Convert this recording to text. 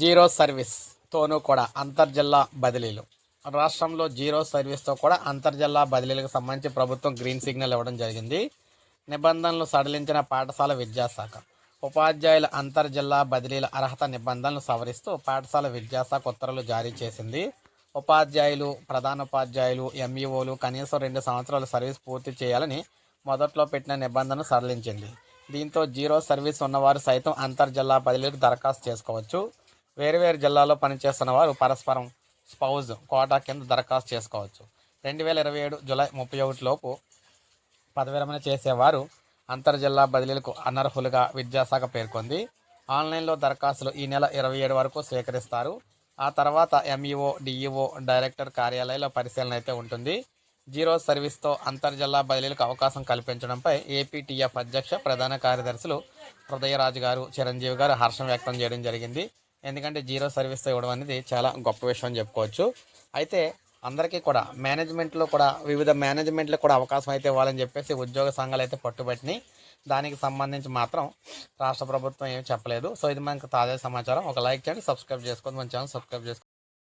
Zero సర్వీస్తోనూ కూడా అంతర్జిల్లా బదిలీలు. రాష్ట్రంలో జీరో సర్వీస్తో కూడా అంతర్జిల్లా బదిలీలకు సంబంధించి ప్రభుత్వం గ్రీన్ సిగ్నల్ ఇవ్వడం జరిగింది. నిబంధనలు సడలించిన పాఠశాల విద్యాశాఖ. ఉపాధ్యాయుల అంతర్జిల్లా బదిలీల అర్హత నిబంధనలు సవరిస్తూ పాఠశాల విద్యాశాఖ ఉత్తర్వులు జారీ చేసింది. ఉపాధ్యాయులు ప్రధానోపాధ్యాయులు ఎంఈఓలు కనీసం రెండు సంవత్సరాల సర్వీస్ పూర్తి చేయాలని మొదట్లో పెట్టిన నిబంధనలు సడలించింది. దీంతో జీరో సర్వీస్ ఉన్నవారు సైతం అంతర్జిల్లా బదిలీలకు దరఖాస్తు చేసుకోవచ్చు. వేరువేరు జిల్లాల్లో పనిచేస్తున్న వారు పరస్పరం స్పౌజ్ కోటా కింద దరఖాస్తు చేసుకోవచ్చు. రెండు వేల ఇరవై ఏడు జూలై ముప్పై ఒకటిలోపు పదవిరమణ పదవి విరమణ చేసేవారు అంతర్జిల్లా బదిలీలకు అనర్హులుగా విద్యాశాఖ పేర్కొంది. ఆన్లైన్లో దరఖాస్తులు ఈ నెల ఇరవై ఏడు వరకు స్వీకరిస్తారు. ఆ తర్వాత ఎంఈఓ డిఈఓ డైరెక్టర్ కార్యాలయంలో పరిశీలన అయితే ఉంటుంది. జీరో సర్వీస్తో అంతర్జిల్లా బదిలీలకు అవకాశం కల్పించడంపై ఏపీటీఎఫ్ అధ్యక్ష ప్రధాన కార్యదర్శులు హృదయరాజు గారు చిరంజీవి గారు హర్షం వ్యక్తం చేయడం జరిగింది. ఎందుకంటే జీరో సర్వీస్తో ఇవ్వడం అనేది చాలా గొప్ప విషయం అని చెప్పుకోవచ్చు. అయితే అందరికీ కూడా మేనేజ్మెంట్లో కూడా వివిధ మేనేజ్మెంట్లో కూడా అవకాశం అయితే ఇవ్వాలని చెప్పేసి ఉద్యోగ సంఘాలు అయితే పట్టుబట్టినాయి దానికి సంబంధించి మాత్రం రాష్ట్ర ప్రభుత్వం ఏమీ చెప్పలేదు. సో ఇది మనకు తాజా సమాచారం. ఒక లైక్ చేయండి సబ్స్క్రైబ్ చేసుకోండి మన ఛానల్ సబ్స్క్రైబ్ చేసుకోండి.